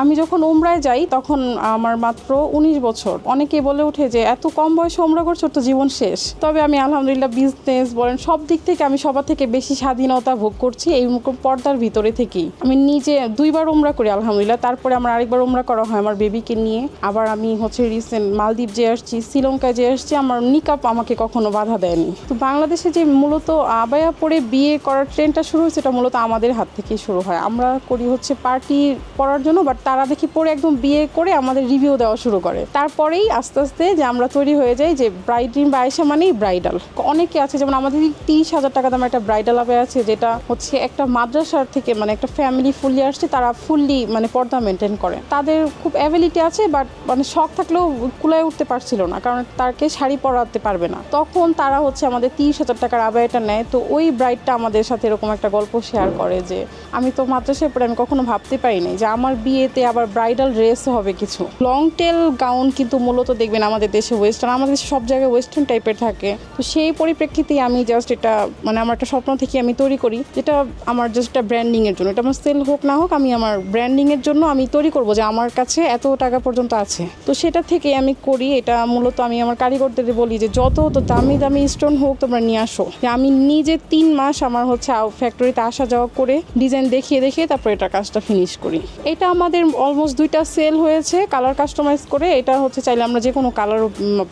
আমি যখন ওমরায় যাই, তখন আমার মাত্র উনিশ বছর। অনেকে বলে ওঠে যে, এত কম বয়সে ওমরা করছ তো জীবন শেষ। তবে আমি আলহামদুলিল্লাহ বিজনেস বলেন, সব দিক থেকে আমি সবার থেকে বেশি স্বাধীনতা ভোগ করছি এই পর্দার ভিতরে থেকেই। আমি নিজে দুইবার ওমরা করি আলহামদুলিল্লাহ, তারপরে আমার আরেকবার ওমরা করা হয় আমার বেবিকে নিয়ে। আবার আমি হচ্ছে রিসেন্ট মালদ্বীপ যে আসছি, শ্রীলঙ্কায় যে আসছি, আমার নিকাপ আমাকে কখনো বাধা দেয়নি। তো বাংলাদেশে যে মূলত আবায়া পরে বিয়ে করার ট্রেনটা শুরু হয়েছে, এটা মূলত আমাদের হাত থেকেই শুরু হয়। আমরা করি হচ্ছে পার্টি পড়ার জন্য বাট তারা দেখি পরে একদম বিয়ে করে আমাদের রিভিউ দেওয়া শুরু করে। তারপরেই আস্তে আস্তে যে আমরা তৈরি হয়ে যাই যে ব্রাইডিন বা আয়সা মানেই ব্রাইডাল অনেকে আছে, যেমন আমাদের তিরিশ হাজার টাকা দামের একটা ব্রাইডাল আবে আছে, যেটা হচ্ছে একটা মাদ্রাসার থেকে মানে একটা ফ্যামিলি ফুললি আসছে, তারা ফুললি মানে পর্দা মেনটেন করে। তাদের খুব অ্যাবিলিটি আছে বাট মানে শখ থাকলেও কুলায় উঠতে পারছিল না, কারণ তাকে শাড়ি পরাতে পারবে না। তখন তারা হচ্ছে আমাদের তিরিশ হাজার টাকার আবায়টা নেয়, তো ওই ব্রাইডটা আমাদের সাথে এরকম একটা গল্প শেয়ার করে যে, আমি তো মাদ্রাসায় পড়ে আমি কখনো ভাবতে পারিনি যে আমার বিয়েতে আবার ব্রাইডাল ড্রেসও হবে কিছু। লং টেল গাউন কিন্তু মূলত দেখবেন আমাদের দেশে ওয়েস্টার্ন আমাদের দেশে সব জায়গায় ওয়েস্টার্ন টাইপের থাকে। তো সেই পরিপ্রেক্ষিতেই আমি জাস্ট এটা মানে আমার একটা স্বপ্ন থেকে আমি তৈরি করি, যেটা আমার জাস্ট একটা ব্র্যান্ডিং এর জন্য। এটা আমার সেল হোক না হোক, আমি আমার ব্র্যান্ডিং এর জন্য আমি তৈরি করব যে আমার কাছে এত টাকা পর্যন্ত আছে। তো সেটা থেকে আমি করি, এটা মূলত আমি আমার কারিগরদের বলি যে যত তো দামি দামি স্টোন হোক তোমরা নিয়ে আসো। আমি নিজে তিন মাস আমার হচ্ছে ফ্যাক্টরিতে আসা যাওয়া করে ডিজাইন দেখিয়ে দেখিয়ে তারপর এটা কাজটা ফিনিশ করি। এটা আমাদের অলমোস্ট দুইটা সেল হয়েছে কালার কাস্টমাইজ করে। এটা হচ্ছে চাইলে আমরা যে কোনো কালার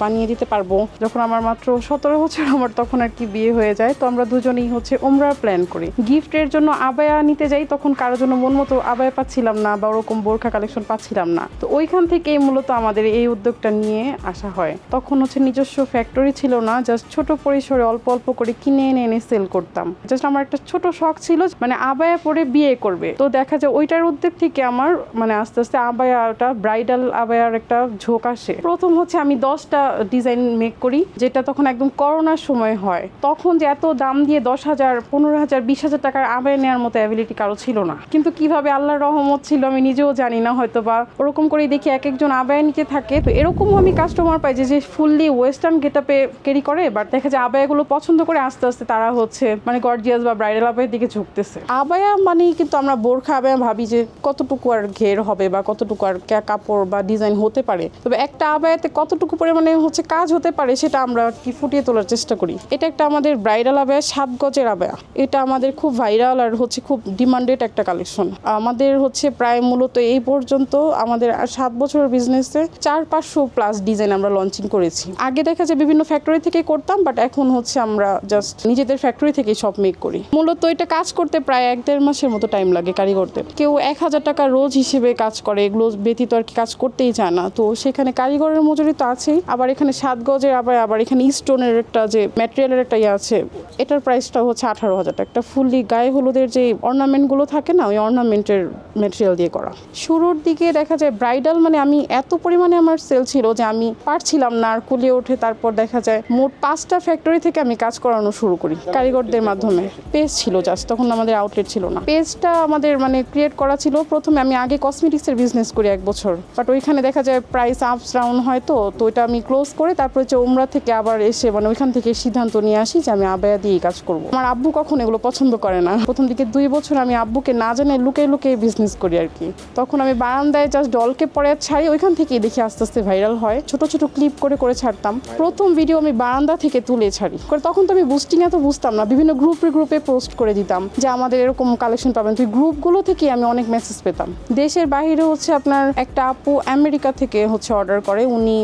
বানিয়ে দিতে পারব। যখন আমার মাত্র সতেরো বছর, আমার তখন আর কি বিয়ে হয়ে যায়। তো আমরা দুজনেই হচ্ছে ওমরা প্ল্যান করি। গিফটের জন্য আবায়া নিতে যাই, তখন কারোর জন্য মন মতো আবায়া পাচ্ছিলাম না বা ওরকম বোরখা কালেকশন পাচ্ছিলাম না। তো ওইখান থেকেই মূলত আমাদের এই উদ্যোগটা নিয়ে আসা হয়। তখন হচ্ছে নিজস্ব ফ্যাক্টরি ছিল না জাস্ট ছোট পরিসরে অল্প অল্প করে কিনে এনে এনে সেল করতাম। জাস্ট আমার একটা ছোট শখ ছিল মানে আবায়া পরে বিয়ে করবে। তো দেখা যায় ওইটার উদ্যোগ থেকে আমার মানে আস্তে আস্তে আবায়াটা ব্রাইডাল আবায়ার একটা ঝোঁক আসে। প্রথম হচ্ছে আমি দশটা ডিজাইন মেক করি, যেটা তখন একদম করোনার সময় হয়। তখন যে এত দাম দিয়ে দশ হাজার, পনেরো হাজার, বিশ হাজার টাকার আবায়া নেওয়ার মতো অ্যাবিলিটি কারও ছিল না। কিন্তু কীভাবে আল্লাহর রহমত ছিল আমি নিজেও জানি না হয়তো বা ওরকম করেই দেখি এক একজন আবায়া নিতে থাকে। তো এরকমও আমি কাস্টমার পাই যে যে ফুললি ওয়েস্টার্ন গেটাপে ক্যারি করে বাট দেখা যায় আবায়াগুলো পছন্দ করে আস্তে আস্তে তারা হচ্ছে মানে গর্জিয়াস বা ব্রাইডাল আবায়ের দিকে ঝুঁকতেছে। আবায়া মানে কিন্তু আমরা বোরখা আবায়া ভাবি যে, কতটুকু আর ঘের হবে বা কতটুকু আর কাপড় বা ডিজাইন হতে পারে। তবে একটা আবায়াতে কতটুকু পরিমাণে হচ্ছে কাজ হতে পারে সেটা আমরা কি ফুটিয়ে তোলার চেষ্টা করি। এটা একটা আমাদের ব্রাইডাল আবায়া, সাত গজের আবায়া। এটা আমাদের খুব ভাইরাল আর হচ্ছে খুব ডিমান্ডেড একটা কালেকশন আমাদের হচ্ছে প্রায় মূলত এই পর্যন্ত আমাদের সাত বছরের বিজনেসে চার পাঁচশো প্লাস ডিজাইন আমরা লঞ্চিং করেছি। আগে দেখা যায় বিভিন্ন ফ্যাক্টরি থেকে করতাম বাট এখন হচ্ছে আমরা জাস্ট নিজেদের ফ্যাক্টরি থেকেই সব মেক করি। মূলত এটা কাজ করতে প্রায় এক দেড় মাসের মতো টাইম লাগে কারিগরদের। কেউ এক হাজার টাকা রোজ হিসেবে কাজ করে এগুলো ব্যতীত আর কি কাজ করতেই চায় না। তো সেখানে কারিগরের মজুরি তো আছেই, আবার এখানে সাত গজের আবার আবার এখানে স্টোনের একটা যে ম্যাটেরিয়ালের একটা ইয়ে আছে, এটার প্রাইসটা হচ্ছে আঠারো হাজার টাকা। একটা ফুললি গায়ে হলুদের যে অর্নামেন্টগুলো থাকে না, ওই অর্নামেন্টের ম্যাটেরিয়াল দিয়ে করা। শুরুর দিকে দেখা যায় ব্রাইডাল মানে আমি এত পরিমাণে আমার সেল ছিল যে আমি পারছিলাম না আর কুলিয়ে ওঠে তারপর দেখা যায় মোট পাঁচটা ফ্যাক্টরি থেকে আমি কাজ করানো শুরু করি কারিগরদের মাধ্যমে। পেজ ছিল জাস্ট তখন আমাদের আউটলেট ছিল না। পেজটা আমাদের মানে ক্রিয়েট করা ছিল। প্রথমে আমি আগে কসমেটিক্সের বিজনেস করি এক বছর। বাট ওইখানে দেখা যায় প্রাইস আপস ডাউন হয় তো তো ওইটা আমি ক্লোজ করে তারপর হচ্ছে উমরা থেকে আবার এসে মানে ওইখান থেকে সিদ্ধান্ত নিয়ে আসি যে আমি আবায়া দিয়েই কাজ করব। আমার আব্বু কখন এগুলো পছন্দ করে না। প্রথম দিকে দুই বছর আমি আব্বুকে না জানে লুকে লুকে বিজনেস করি আর কি। তখন আমি বারান্দায় জাস্ট ডলকে পরে ছাড়ি, ওইখান থেকেই দেখি আস্তে আস্তে ভাইরাল হয়। ছোট ছোট ক্লিপ করে করে ছাড়তাম। প্রথম ভিডিও আমি বারান্দা থেকে তুলে ছাড়ি। করে তখন তো আমি বুস্টিং এত বুঝতাম না। বিভিন্ন গ্রুপে গ্রুপে পোস্ট করে দিতাম যে আমাদের এরকম কালেকশন পাবেন। তুই গ্রুপগুলো থেকে আমি অনেক মেসেজ পেতাম। দেশের বাইরে হচ্ছে আপনার একটা আপু আমেরিকা থেকে হচ্ছে অর্ডার করে, উনি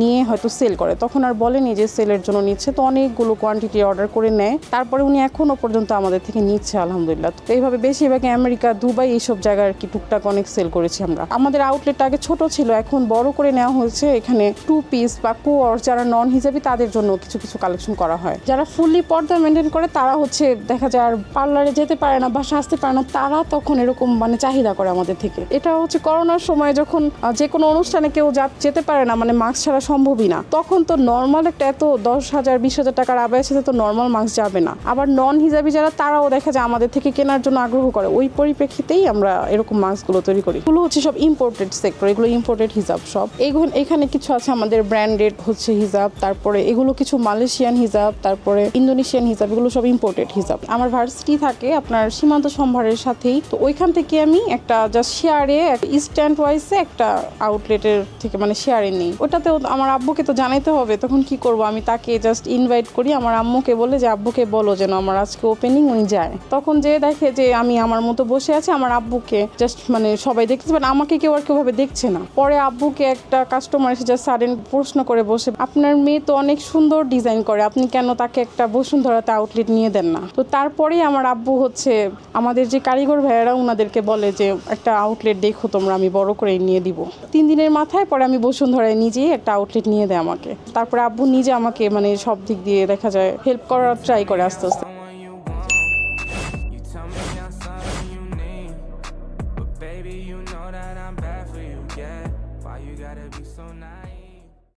নিয়ে হয়তো সেল করে। তখন আর বলেনি যে সেলের জন্য নিচ্ছে, তো অনেকগুলো কোয়ান্টিটি অর্ডার করে নেয়। তারপরে উনি এখনও পর্যন্ত আমাদের থেকে নিচ্ছে, আলহামদুলিল্লাহ। তো এইভাবে বেশিরভাগ আমেরিকা, দুবাই এইসব জায়গায় আর কি টুকটাক অনেক সেল করেছি আমরা। আমাদের আউটলেটটা আগে ছোট ছিল, এখন বড় করে নেওয়া হয়েছে। এখানে টু পিস বা কোয়ার যারা নন হিসাবে তাদের জন্য কিছু কিছু কালেকশন করা হয়। যারা ফুললি পর্দা মেনটেন করে, তারা হচ্ছে দেখা যায় আর পার্লারে যেতে পারে না বা সাজতে পারে না, তারা তখন এরকম মানে চাহিদা করে আমাদের থেকে। এটা হচ্ছে করোনার সময় যখন যে কোনো অনুষ্ঠানে কেউ যা- যেতে পারে না মানে মাস্ক ছাড়া সম্ভবই না। তখন তো নর্মাল একটা এত দশ হাজার, বিশ হাজার টাকার আবায়ের সাথে তো নর্মাল মাস্ক যাবে না। আবার নন হিজাবি যারা, তারাও দেখা যায় আমাদের থেকে কেনার জন্য আগ্রহ করে। ওই পরিপ্রেক্ষিতেই আমরা এরকম মাস্কগুলো তৈরি করি। এগুলো হচ্ছে সব ইম্পোর্টেড সেক্টর এগুলো ইম্পোর্টেড হিজাব সব এগুলো এখানে কিছু আছে আমাদের ব্র্যান্ডেড হচ্ছে হিজাব তারপরে এগুলো কিছু মালয়েশিয়ান হিজাব তারপরে ইন্দোনেশিয়ান হিজাব এগুলো সব ইম্পোর্টেড হিজাব আমার ভার্সিটি থাকে আপনার সীমান্ত সম্ভারের সাথেই। তো ওইখান থেকে আমি একটা জাস্ট শেয়ার শেয়ারে স্ট্যান্ড ওয়াইসে একটা আউটলেটের থেকে মানে শেয়ারে নেই। ওটাতেও আমার আব্বুকে তো জানাইতে হবে, তখন কি করব? আমি তাকে জাস্ট ইনভাইট করি, আমার আম্মুকে বলে যে, আব্বুকে বলো যেন আমার আজকে ওপেনিং উনি যায়। তখন যে দেখে যে আমি আমার মতো বসে আছি, আমার আব্বুকে জাস্ট মানে সবাই দেখতেছে বাট আমাকে কেউ আর কেউভাবে দেখছে না। পরে আব্বুকে একটা কাস্টমার এসে জাস্ট সাডেন প্রশ্ন করে বসে, আপনার মেয়ে তো অনেক সুন্দর ডিজাইন করে, আপনি কেন তাকে একটা বসুন্ধরাতে আউটলেট নিয়ে দেন না? তো তারপরেই আমার আব্বু হচ্ছে, আমাদের যে কারিগর ভাইয়েরা ওনাদেরকে বলে যে, একটা আউটলেট দেখো তোমরা, আমি বড় করে নিয়ে দিব। তিন দিনের মাথায় পরে আমি বসুন্ধরায় নিজেই একটা আউটলেট নিয়ে দেয় আমাকে। তারপরে আব্বু নিজে আমাকে মানে সব দিক দিয়ে দেখা যায় হেল্প করার ট্রাই করে আস্তে আস্তে।